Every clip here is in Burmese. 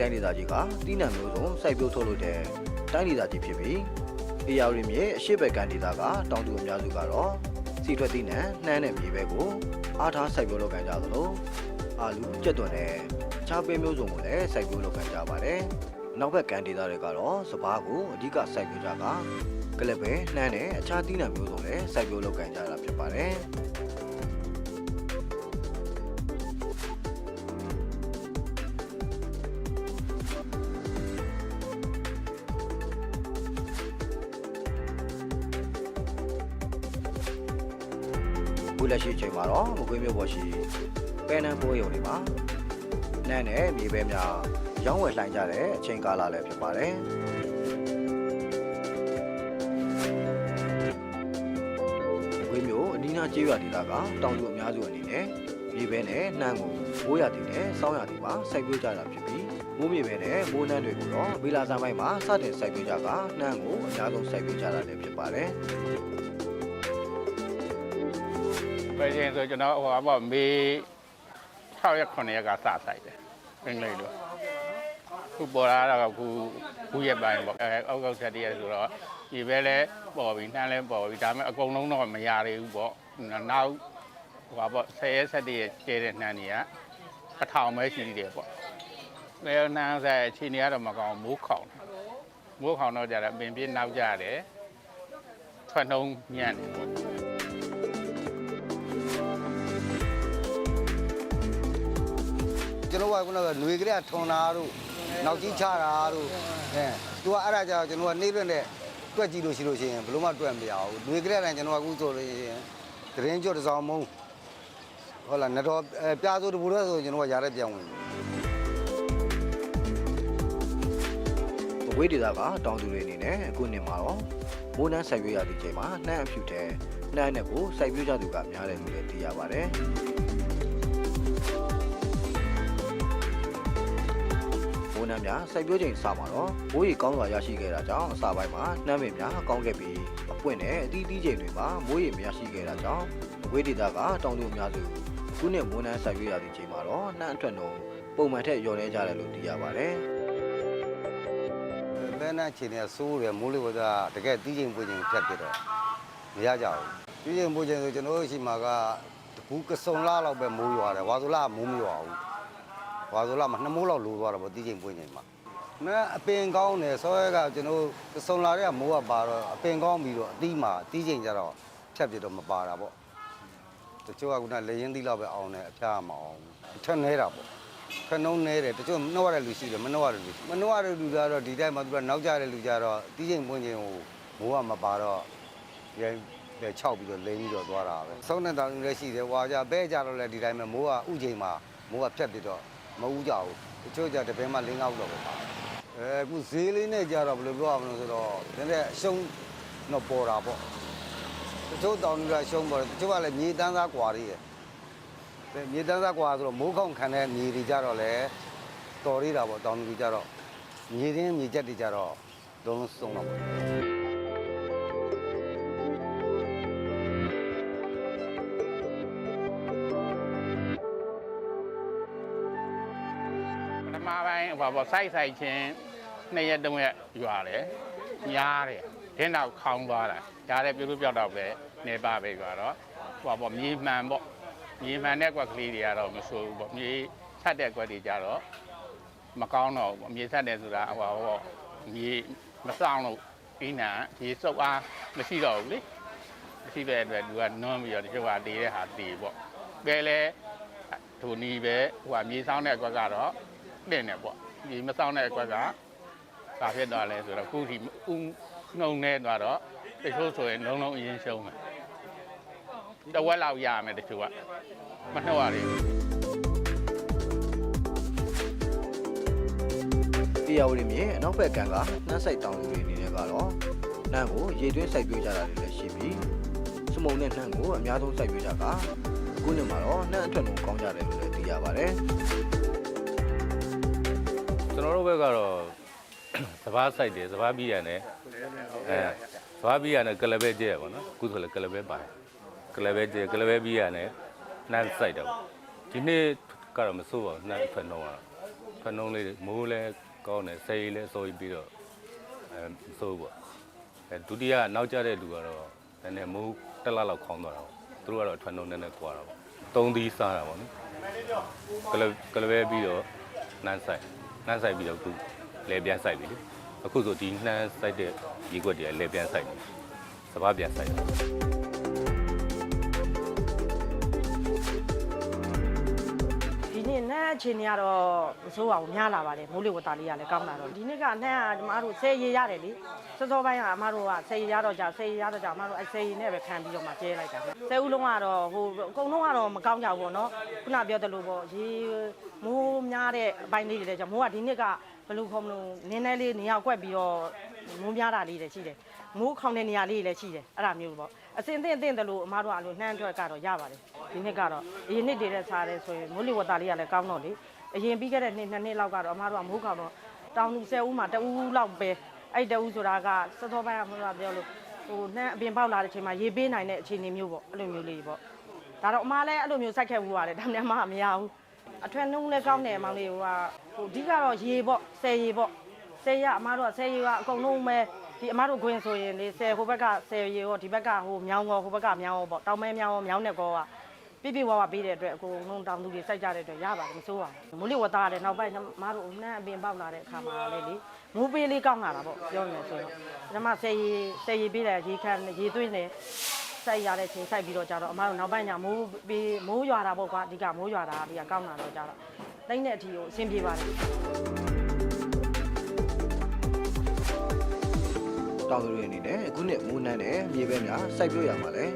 ဝေးတိုင်းဒေသကြီးကတီးနှံမျိုးစုံစိုက်ပျိုးထုတ်လုပ်တဲ့တိုင်းဒေသကြီးဖြစ်ပြီးအေယာရီမြေအရှိဘက်ကန်ဒေသကတောင်သူအများစုကတော့စီထွက်တီးနှံနှမ်းတဲ့မြေပဲကိုအားထားစိုက်ပျိုးလုပ်ကိုင်ကြသလိုအာလူကြက်သွန်နဲ့အခြားပဲမျိုးစုံကိုလည်းစိုက်ပျိုးလုပ်ကိုင်ကြပါတယ်။နောက်ဘက်ကန်ဒေသတွေကတော့စပားကိုအဓိကစိုက်ပျိုးကြကကလပ်ပဲနှမ်းနဲ့အခြားတီးနှံမျိုးစုံလည်းစိုက်ပျိုးလုပ်ကိုင်ကြတာဖြစ်ပါတယ်။ ခုလက်ရှိအချိန်မှာတော့မကွေးမျိုးပေါ်ရှိပဲနန်းပွဲရုံတွေမှာနန်းနဲ့မြေပဲများရောင်းဝယ်လှိုင်းကြတဲ့အချိန်ကာလလည်းဖြစ်ပါတယ်မကွေးမျိုးအနီးနားကျေးရွာဒေသကတောင်သူအများစုအနေနဲ့မြေပဲနဲ့နှမ်းကိုမိုးရသည်နဲ့စောင်းရသည်မှာစိုက်ပျိုးကြတာဖြစ်ပြီးမိုးမြေပဲနဲ့မိုးနှမ်းတွေကိုတော့ဗီလာဆိုင်ပိုင်းမှာစတင်စိုက်ပျိုးကြကနှမ်းကိုအများဆုံးစိုက်ပျိုးကြတာလည်းဖြစ်ပါတယ် ပဲချင်းဆိုကျွန်တော်ဟိုအပေါ့မေ6ရက်9ရက်ကစဆိုင်တယ်အင်္ဂလိပ်လိုခုပေါ်လာတော့ခုခုရက်ပိုင်းပေါ့အဲအောက်ကောက်ဆက်တည်းရဆိုတော့ဒီပဲလဲပေါ်ပြီနှမ်းလဲပေါ်ပြီဒါပေမဲ့အကုန်လုံးတော့မရသေးဘူးပေါ့နောက်ဟိုပေါ့10ရက်ဆက်တည်းရကျဲတဲ့နှမ်းတွေကအထောင်ပဲရှိသေးတယ်ပေါ့လဲနှမ်းဆက်ခြေနေရတော့မကောင်းမိုးခေါင်မိုးခေါင်တော့ကြတယ်ပင်ပြင်းနောက်ကြတယ်ထွက်နှုံးညံ့တယ်ပေါ့ တော်ကခုနကຫນွေကလေးကထွန်တာတို့နောက်ကြီးချတာတို့အဲသူကအဲ့ဒါကြောင့်ကျွန်တော်ကနေရွက်နဲ့တွက်ကြည့်လို့ရှိလို့ရှိရင်ဘယ်လို့မှတွက်မရဘူးຫນွေကလေးတိုင်းကျွန်တော်ကအခုဆိုလို့ရှိရင်တရင်ကျွတ်တစ်စောင်းမုံဟုတ်လားနတော်အဲပြားစိုးတပူတော့ဆိုကျွန်တော်ကရားတဲ့ပြန်ဝင် မကွေးဒေသကတောင်သူတွေအနေနဲ့အခုနှစ်မှာတော့မိုးနှမ်းစိုက်ပျိုးရသည့်ချိန်မှာနှမ်းအဖြူတဲ့နှမ်းနဲ့ကိုစိုက်ပျိုးကြသူကများတယ်လို့လည်းသိရပါတ ယ်။မိုးနှမ်းများစိုက်ပျိုးချိန်စမှာတော့မိုးရေကောင်းစွာရရှိခဲ့တာကြောင့်အစာပိုင်းမှာနှမ်းပင်များကောင်းခဲ့ပြီးအပွင့်နဲ့အသီးသီးချိန်တွေမှာမိုးရေမရရှိခဲ့တာကြောင့်မကွေးဒေသကတောင်သူအများစုခုနှစ်မိုးနှမ်းစိုက်ပျိုးရသည့်ချိန်မှာတော့နှမ်းအထွက်နှုန်းပုံမှန်ထက်လျော့နေကြတယ်လို့သိရပါတယ်။ဘယ်နဲ့ခြေနေဆိုးတယ်မိုးလေဝသတကယ်တီးချိန်ပွင့်ချိန်ဖြတ်ပြတော့မရကြဘူးတီးချိန်ပွင့်ချိန်ဆိုကျွန်တော်တို့ရှိမှာကတပူကစုံလားလောက်ပဲမိုးရွာတယ်ဝါဆိုလားမိုးမရွာဘူး ဝါဆိုလားမနှစ်မိုးလောက်လိုသွားတာပေါ့တီးချိန်ပွင့်ချိန်မှာမဲအပင်ကောင်းတယ်ဆောရဲကကျွန်တော်ကစုံလာတဲ့မိုးကပါတော့အပင်ကောင်းပြီးတော့အသီးမှာတီးချိန်ကြတော့ဖြတ်ပြတော့မပါတာပေါ့တချို့ကကလေရင်သီးလောက်ပဲအောင်တယ်အဖျားမအောင်ဘူးထက်နေတာပေါ့ခဏုံးနေတယ်တချို့နှောရတဲ့လူရှိတယ်မနှောရတဲ့လူမနှောရတဲ့လူကတော့ဒီတိုင်းမှာသူကနောက်ကျတဲ့လူကြတော့တီးချိန်ပွင့်ချိန်ကိုမိုးကမပါတော့ရဲပဲခြောက်ပြီးတော့လိမ့်ပြီးတော့သွားတာပဲဆုံးတဲ့တောင်လည်းရှိတယ်ဟွာကြဘဲကြတော့လည်းဒီတိုင်းပဲမိုးကဥချိန်မှာမိုးကဖြတ်ပြီးတော့ မဥကြဘူးတချို့ကြတပင်းမှာလင်းကောက်တော့ပဲပါအဲအခုဈေးလေးနဲ့ကြတော့ဘယ်လိုပြောရမလဲဆိုတော့နည်းနည်းအရှုံးတော့ပေါ်တာပေါ့တချို့တောင်တွေကရှုံးပေါ်တယ်တချို့ကလည်းမြေတန်းသားကွာသေးတယ်တဲ့မြေတန်းစားကွာဆိုတော့မိုးခေါင်ခံတဲ့မြေတွေကြတော့လေတော်သေးတာပေါ့တောင်သူကြတော့မြေရင်းမြေချက်တွေကြတော့လုံးလုံးစုံတော့ ပိုင်းဟိုပေါ့စိုက်စိုက်ချင်းနှစ်ရက်သုံးရက်ရွာတယ်ညားတယ်ဒင်းတော့ခေါင်းသွားတာညားတယ်ပြုလို့ပြောက်တော့ပဲနေပါပဲရွာတော့ဟိုပေါ့မြေမှန်ပေါ့မြေမှန်တဲ့ကွက်ကလေးတွေကတော့မဆိုးဘူးပေါ့မြေဆက်တဲ့ကွက်တွေကြတော့မကောင်းတော့ဘူးမြေဆက်တယ်ဆိုတာဟိုပေါ့မြေမဆောင်လို့အင်းနာဒီစုပ်အားမရှိတော့ဘူးလေမရှိတဲ့အတွက်သူကနွမ်းပြီးတော့တချို့ကတေးတဲ့ဟာတေးပေါ့ပဲလဲဒိုနီပဲဟိုကမြေဆောင်တဲ့ကွက်ကတော့တင်တယ်ပေါ့ ဒီမဆောင်တဲ့အကွက်ကဘာဖြစ်သွားလဲဆိုတော့ခုထိဥနှုံနေသွားတော့တချို့ဆိုရင်လုံးလုံးအရင်ရှုံးမယ်တဝက်လောက်ရမယ်တချို့ကမနှောက်ရဘူးတရားဝတီမြေအနောက်ဘက်ကံကနှမ်းဆိုင်တောင်သူတွေအနေနဲ့ကတော့နှမ်းကိုရေသွင်းစိုက်ပျိုးကြတာတွေလည်းရှိပြီးစမုံနဲ့နှမ်းကိုအများဆုံးစိုက်ပျိုးကြကအခုနှစ်မှာတော့နှမ်းအထွက်နှုန်းကောင်းကြတယ်လို့လည်းသိရပါတယ် ကျွန်တော်တို့ဘက်ကတော့စပားဆိုင်တယ်စပားပြီးရတယ်အဲစပားပြီးရတယ်ကလပဲကျဲပေါ့နော်အခုဆိုလည်းကလပဲပါတယ်ကလပဲကျဲကလပဲပြီးရတယ်နှမ်းဆိုင်တယ်ပေါ့ဒီနေ့ကတော့မစိုးပါဘူးနှမ်းဖက်တော့ထွက်နှုံးလေးတွေမိုးလဲကောင်းတယ်ဆယ်ရီလဲစိုးပြီးတော့အဲစိုးပေါ့အဲဒုတိယနောက်ကျတဲ့လူကတော့နည်းနည်းမိုးတစ်လလောက်ခေါင်းသွားတာပေါ့သူတို့ကတော့ထွက်နှုံးနည်းနည်းကွာတာပေါ့သုံးသီးစားတာပေါ့နော်ကလကလပဲပြီးတော့နှမ်းဆိုင် နှမ်းဆိုင်ပြီးတော့ခုလဲပြန်ဆိုင်ပြီလေအခုဆိုဒီနှမ်းဆိုင်တဲ့ရေခွက်တွေကလဲပြန်ဆိုင်တယ်စပားပြန်ဆိုင်တယ် ဒီနေ့နှမ်းအချိန်ကြီးကတော့မစိုးပါဘူးများလာပါတယ်မိုးလေဝသလေးကလည်းကောင်းလာတော့ဒီနေ့ကနှမ်းကကျမတို့ဆယ်ရေရတယ်လေစောစောပိုင်းကအမတို့ကဆယ်ရေရတော့ကြာဆယ်ရေရတော့ကြာအမတို့အဲဆယ်ရေနဲ့ပဲခံပြီးတော့မှကျဲလိုက်တာဆယ်ဦးလုံးကတော့ဟိုအကုန်လုံးကတော့မကောင်းကြဘူးပေါ့နော်ခုနပြောသလိုပေါ့ရေမိုးများတဲ့အပိုင်းလေးတွေလည်းကြာမိုးကဒီနေ့ကဘယ်လိုခေါ်မလို့နင်းနေလေးနေရာကွက်ပြီးတော့မိုးများတာလေးတွေရှိတယ်မိုးခေါင်တဲ့နေရာလေးတွေလည်းရှိတယ်အဲ့ဒါမျိုးပေါ့ အစင်သင့်သင့်တယ်လို့အမတို့ကအဲ့လိုနှမ်းအတွက်ကတော့ရပါတယ်ဒီနှစ်ကတော့အရင်နှစ်တည်းတဲ့စားတယ်ဆိုရင်မိုးလေဝသလေးကလည်းကောင်းတော့လေအရင်ပြီးခဲ့တဲ့နှစ်နှစ်နှစ်လောက်ကတော့အမတို့ကမိုးခေါင်တော့တောင်သူ10ဦးမှာတဦးလောက်ပဲအဲ့တဦးဆိုတာကစောစောပိုင်းကမလို့ပြောလို့ဟိုနှမ်းအပြင်ပေါက်လာတဲ့အချိန်မှာရေပေးနိုင်တဲ့အခြေအနေမျိုးပေါ့အဲ့လိုမျိုးလေးပေါ့ဒါတော့အမလည်းအဲ့လိုမျိုးစိုက်ခဲ့ဘူးပါတယ်ဒါမှမမရဘူးအထွတ်နှုံးလည်းကောင်းတယ်မောင်လေးဟိုကဟိုအဓိကတော့ရေပေါ့ဆယ်ရေပေါ့ဆယ်ရအမတို့ကဆယ်ရေကအကုန်လုံးပဲ ဒီအမတို့ခွင်ဆိုရင်လေဆယ်ဟိုဘက်ကဆယ်ရေရောဒီဘက်ကဟိုမြောင်းရောဟိုဘက်ကမြောင်းရောပေါ့တောင်မဲမြောင်းရောမြောင်းနဲ့ကောကပြပြဝဝပေးတဲ့အတွက်အကုန်လုံးတောင်သူတွေစိုက်ကြတဲ့အတွက်ရပါတယ်မစိုးပါဘူးမိုးလေဝသရတယ်နောက်ပိုင်းမတို့နှမ်းအပင်ပေါက်လာတဲ့အခါမှာလည်းလေမိုးပေးလေးကောင်းလာတာပေါ့ပြောနေဆိုတော့ဓမ္မဆယ်ရီဆယ်ရီပေးတယ်ရေခမ်းရေသွင်းတယ်စိုက်ရတဲ့ချိန်စိုက်ပြီးတော့ကြတော့အမတို့နောက်ပိုင်းညမိုးပေးမိုးရွာတာပေါ့ကွာအဓိကမိုးရွာတာဒီကကောင်းလာတော့ကြတော့တိမ့်တဲ့အထီကိုအဆင်ပြေပါတယ် တောင်သူတွေအနေနဲ့အခုနှစ်မိုးနှမ်းနဲ့မြေပဲများစိုက်ပျိုးရမှာလဲ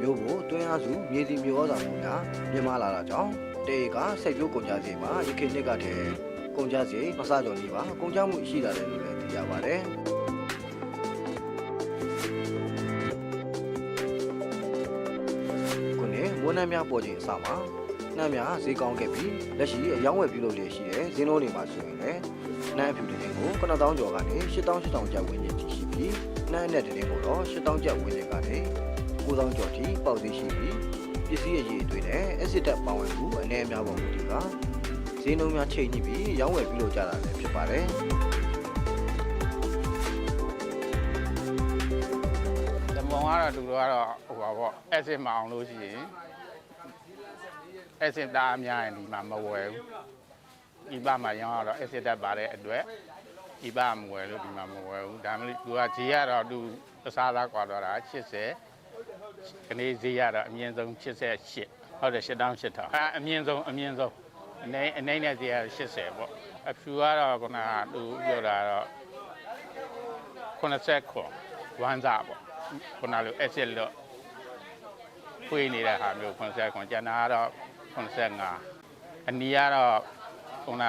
မျိုးဖို့တွင်းအားစုမြေစီမျိုးဩဇာမှုများမြင့်မားလာတာကြောင့်တေကစိုက်ပျိုးကုန်ကြစည်မှာရခိုင်နှစ်ကတည်းကုန်ကြစည်မဆကြော်နေပါကုန်ကြမှုရှိလာတယ်လို့လည်းသိရပါတယ်ခုနှစ်မိုးနှမ်းများပေါ်ခြင်းအစမှာနှမ်းများဈေးကောင်းခဲ့ပြီးလက်ရှိအယောင်းဝယ်ပြုလုပ်လျက်ရှိတဲ့ဈေးနှုန်းတွေမှာဆိုရင်လည်းနှမ်းအဖြူတစ်တင်းကို9000ကျော်ကနေ8000 8000ကျပ်ဝန်းကျင်ထိရှိပြီး နှမ်းအနက်တစ်တင်းကိုတော့8000ကျပ်ဝန်းကျင်ကနေ9000ကျော်ထိပေါက်သေးရှိပြီးပစ္စည်းအရေးအသွေးနဲ့အက်စစ်တက်ပါဝင်မှုအနေအများပေါ်မူတည်ကဈေးနှုန်းများချိန်ညှိပြီးရောင်းဝယ်ပြုလုပ်ကြတာလည်းဖြစ်ပါတယ်ဓမ္မကတော့သူတို့ကတော့ဟိုပါပေါ့ acid မအောင်လို့ရှိရင် acid တာအများရင်ဒီမှာမဝယ်ဘူးဒီဘမှာရောင်းတော့ acid တက်ပါတဲ့အတွက် ဒီဘမဝယ်လို့ဒီမှာမဝယ်ဘူးဒါမှမဟုတ်သူကဈေးကတော့သူအစားသားကွာတော့တာ80ခနေ့ဈေးရတော့အမြင့်ဆုံး88ဟုတ်တယ်8000 8000အဲအမြင့်ဆုံးအမြင့်ဆုံးအနေအနေနဲ့ဈေးရ80ပေါ့အဖြူကတော့ခုနကသူပြောတာတော့80ခွန်ဝမ်းစားပေါ့ခုနလို acid လို့ဖွေးနေတဲ့ဟာမျိုး80ခွန်ကျန်တာကတော့85အနီကတော့ခုန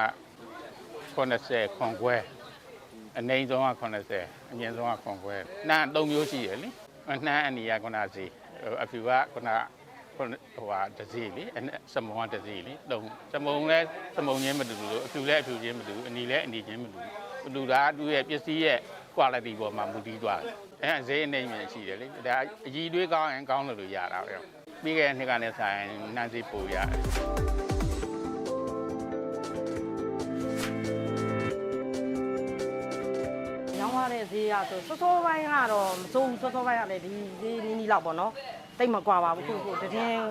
80ခွန်ခွဲ အနိမ့်ဆုံးက80အမြင့်ဆုံးကခွန်ခွဲနှမ်း၃မျိုးရှိရယ်လေနှမ်းအနီကခုနစီဟိုအဖြူကခုနခုနဟိုဟာတစီလေအနက်စမုံကတစီလေတုံးစမုံလဲစမုံချင်းမတူဘူးလို့အဖြူလဲအဖြူချင်းမတူဘူးအနီလဲအနီချင်းမတူဘူးမတူတာသူ့ရဲ့ပစ္စည်းရဲ့ quality ပေါ်မှာမူတည်သွားတယ်အဲဈေးအနေနဲ့ရှိတယ်လေဒါအကြီးတွေးကောင်းရင်ကောင်းလို့လို့ရတာပဲပြီးခဲ့တဲ့နှစ်ကလည်းဆိုင်နှမ်းစီပို့ရတယ် ဈေးရဆိုစောစောပိုင်းကတော့မစိုးဘူးစောစောပိုင်းကလည်းဒီဈေးနီးနီးလောက်ပေါ့နော်တိတ်မကွာပါဘူးခုခုတည်င်း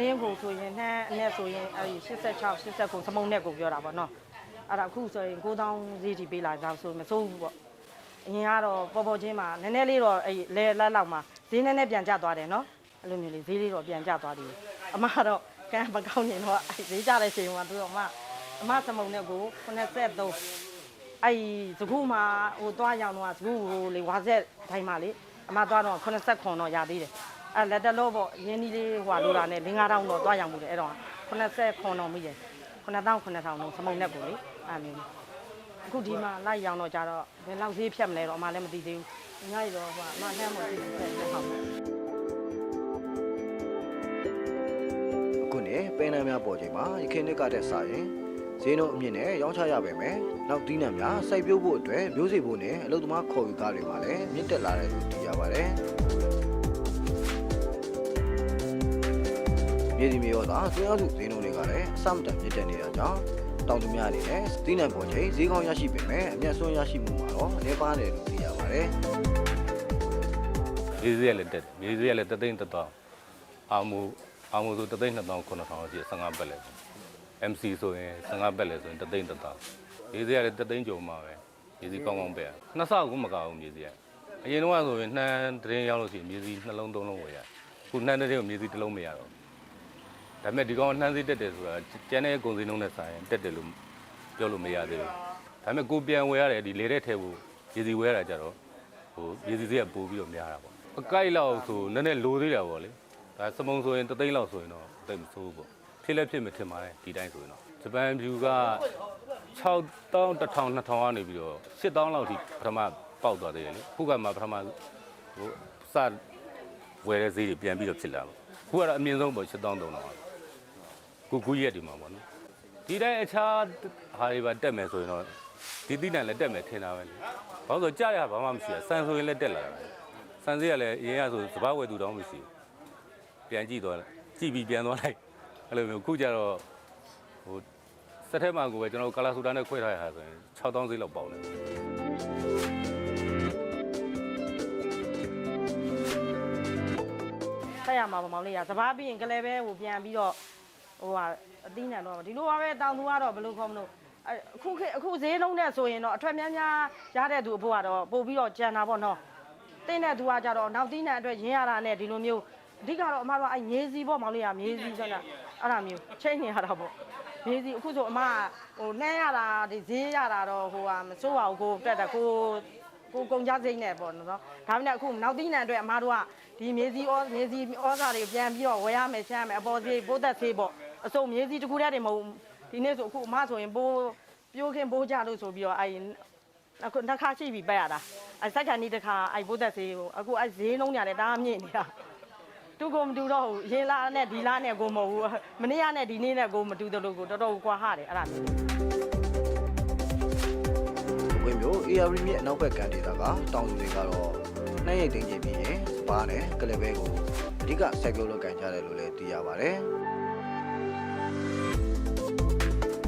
တည်င်းကိုဆိုရင်နှမ်းအနဲ့ဆိုရင်အဲဒီ86 89စမုံနဲ့ကိုပြောတာပေါ့နော်အဲ့ဒါအခုဆိုရင်9000ဈေးထိပေးလာကြဆိုမစိုးဘူးပေါ့အရင်ကတော့ပေါ်ပေါ်ချင်းမှာနည်းနည်းလေးတော့အဲလဲလက်လောက်မှာဈေးနည်းနည်းပြန်ကျသွားတယ်နော်အဲ့လိုမျိုးလေးဈေးလေးတော့ပြန်ကျသွားတယ်အမကတော့ကံမကောင်းရင်တော့အဲဈေးကျတဲ့ချိန်မှာသူတော့အမအမစမုံနဲ့ကို83 အဲ့သကူမှာဟိုသွားရောင်တော့သကူဟိုလေဝါဆက်တိုင်းမှာလေအမသွားတော့80ခွန်တော့ရသေးတယ်အဲ့လက်တလို့ပေါ့ရင်းနှီးလေးဟွာလိုတာနဲ့လင်းကားတောင်းတော့သွားရောင်မှုတယ်အဲ့တော့80ခွန်တော့မိတယ်9000 9000တော့စမုံနဲ့ကိုလေအဲ့မျိုးအခုဒီမှာလိုက်ရောင်တော့ကြတော့ဘယ်လောက်ဈေးဖြတ်မလဲတော့အမလည်းမသိသေးဘူးညရီတော့ဟိုအမနှမ်းမသိဘူးဆက်ဟုတ်ပါအခုနှစ်ပဲနှမ်းများပေါ်ချိန်မှာရခိုင်နှစ်ကတည်းစရင် ဈေးနှုန်းအမြင့်နဲ့ရောင်းချရပါမယ်။နောက်ဒီနံများစိုက်ပျိုးဖို့အတွက်မျိုးစေ့ဖို့နဲ့အလုပ်သမားခေါ်ယူကားတွေမှာလည်းမြင့်တက်လာတယ်လို့သိရပါတယ်။မြေဒီမြေရောသာသွင်းအားစုဈေးနှုန်းတွေကလည်းအဆမတန်မြင့်တက်နေတာကြောင့်တောင်တောင်သူများအနေနဲ့သီးနှံပေါ်ချိန်ဈေးကောင်းရရှိပေမဲ့အမျက်ဆုံးရရှိမှုမှာတော့အနေပါနေလို့သိရပါတယ်မြေစည်းရလည်းတက်တယ်မြေစည်းရလည်းတသိန်းတစ်သောင်းအာမူအာမူဆိုတသိန်းနှစ်သောင်းခုနှစ်ထောင်ရှိ15ပတ်လဲ MC ဆိုရင်15ပတ်လဲဆိုရင်တသိန်းတစ်သောင်းမြေစည်းရလည်းတသိန်းကျော်မှာပဲမြေစည်းကောင်းကောင်းပဲနှစ်ဆကူမကဘူးမြေစည်းရအရင်တော့ဆိုရင်နှမ်းတရင်ရောက်လို့ရှိရင်မြေစည်းနှလုံးသုံးလုံးဝယ်ရခုနှမ်းတရင်ကိုမြေစည်းတစ်လုံးမရတော့ဒါပေမဲ့ဒီကောင်နှမ်းစည်းတက်တယ်ဆိုတာကျန်တဲ့ကုန်စည်နှုန်းနဲ့ဆိုင်ရင်တက်တယ်လို့ပြောလို့မရသေးဘူးဒါပေမဲ့ကိုပြန်ဝယ်ရတယ်ဒီလေတဲ့ထဲကိုမြေစည်းဝယ်ရတာကြတော့ဟိုပြည်စီစရပို့ပြီးတော့များတာပေါ့အကိုက်လောက်ဆိုနည်းနည်းလိုသေးတယ်ပေါ့လေဒါစမုံဆိုရင်တသိန်းလောက်ဆိုရင်တော့တိတ်မဆိုးဘူးပေါ့ ဖြစ်လက်ဖြစ်မထင်ပါနဲ့ဒီတိုင်းဆိုရင်တော့ဂျပန်ဖြူက6000 1000 2000ကနေပြီးတော့8000လောက်ထိပထမပေါက်သွားသေးတယ်လေခုကမှပထမဟိုစဝယ်တဲ့ဈေးတွေပြန်ပြီးတော့ဖြစ်လာပေါ့ခုကတော့အမြင့်ဆုံးပေါ့8000 3000ခုခုရက်ဒီမှာပေါ့နော်ဒီတိုင်းအခြားဟာတွေပါတက်မယ်ဆိုရင်တော့ဒီတိနံလည်းတက်မယ်ထင်တာပဲလေဘာလို့လဲဆိုကြရဘာမှမရှိဘူးဆန်ဆိုရင်လည်းတက်လာတယ်ဆန်စေးကလည်းအရင်ကဆိုစပားဝယ်သူတောင်းမရှိဘူးပြန်ကြည့်သွားတယ်ကြည့်ပြီးပြန်သွားလိုက် အဲ့လိုမျိုးခုကျတော့ဟိုစက်ထဲမှာကိုပဲကျွန်တော်ကာလာဆူတာနဲ့ခွဲထားရတာဆိုရင်6000ဈေးလောက်ပေါက်တယ်ဆက်ရမှာပေါ့မောင်လေးကစပားပြီးရင်ကလေးပဲဟိုပြန်ပြီးတော့ဟိုဟာအသီးနှံတော့ဒီလိုပါပဲတောင်သူကတော့ဘယ်လိုခေါ်မလို့အဲ့အခုခေတ်အခုဈေးလုံးနဲ့ဆိုရင်တော့အထွတ်များများရတဲ့သူအဖို့ကတော့ပို့ပြီးတော့ကြံတာပေါ့နော်တင်းတဲ့သူကကြတော့နောက်သီးနှံအတွက်ရင်းရတာနဲ့ဒီလိုမျိုး အဓိကတော့အမတို့ကအဲ့မြေစီပေါ့မောင်လေးကမြေစီဆိုတာအဲ့ဒါမျိုးချိန်နေရတာပေါ့မြေစီအခုဆိုအမကဟိုနှမ်းရတာဒီဈေးရတာတော့ဟိုဟာမစိုးပါဘူးကိုတက်တယ်ကိုကိုကုန်ကြစိမ့်နဲ့ပေါ့နော်ဒါပေမဲ့အခုနောက်သီးနှံအတွက်အမတို့ကဒီမြေစီဩမြေစီဩစာတွေပြန်ပြီးတော့ဝယ်ရမယ်ရှမ်းရမယ်အပေါ်စီပိုးသက်သေးပေါ့အစုံမြေစီတစ်ခုတည်းတည်းမဟုတ်ဘူးဒီနေ့ဆိုအခုအမဆိုရင်ပိုးပြိုးခင်ပိုးကြလို့ဆိုပြီးတော့အဲ့အခုနှစ်ခါရှိပြီပက်ရတာအဲ့စက်ကန်ဒီတစ်ခါအဲ့ပိုးသက်သေးကိုအခုအဲ့ဈေးလုံးညာလဲတအားမြင့်နေတာ တူကိုမတူတော့ဘူးရင်လာနဲ့ဒီလာနဲ့ကိုမဟုတ်ဘူးမနေ့ကနဲ့ဒီနေ့နဲ့ကိုမတူတယ်လို့ကိုတော်တော်ကွာဟတယ်အဲ့ဒါမျိုးဝင်းမျိုး AR မြစ်အနောက်ဘက်ကန်ဒေသကတောင်သူတွေကတော့နှဲ့ရိတ်သိမ်းခြင်းပြီးရင်စပါးနဲ့ကလဘဲကိုအဓိကစိုက်ပျိုးလုပ်ကန်ကြတယ်လို့လည်းသိရပါတယ်။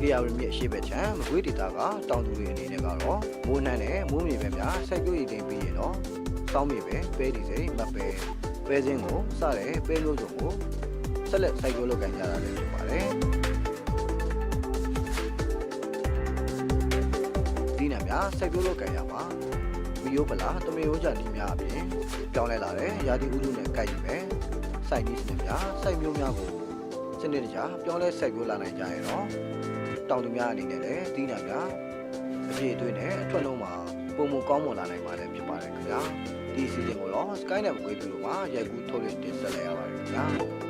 AR မြစ်ရှေ့ဘက်ခြမ်းမကွေးဒေသကတောင်သူတွေအနေနဲ့ကတော့မိုးနှံနဲ့မိုးမြေပဲများစိုက်ပျိုးရည်သိမ်းပြီးရင်တော့စောင်းမြေပဲပဲဒီစိမပဲ ပဲစင်းကိုစတဲ့ပဲလို့စုံကိုဆက်လက်စိုက်ပျိုးလုပ်ကန်ကြတာလည်းဖြစ်ပါတယ်။ဒီနံများစိုက်ပျိုးလုပ်ကံရမှာမီယိုပလာတမယိုကြဒီများအပြင်ပြောင်းလဲလာတဲ့ရာသီဥတုနဲ့ကိုက်ယူပဲစိုက်နည်းစနစ်များစိုက်မျိုးများကိုစနစ်တကျပြောင်းလဲစိုက်ပျိုးလာနိုင်ကြရတော့တောင်သူများအနေနဲ့လည်းဒီနံများအပြည့်အသွေးနဲ့အထွက်လုံးမှာပုံမကောင်းမွန်လာနိုင်ပါတယ်ဖြစ်ပါတယ်ခင်ဗျာ ဒီစီစဉ်ကိုတော့ Skynet မကွေးသူတို့မှာရိုက်ကူးထုတ်လွှင့်တင်ဆက်လိုက်ရပါတယ်ခင်ဗျာ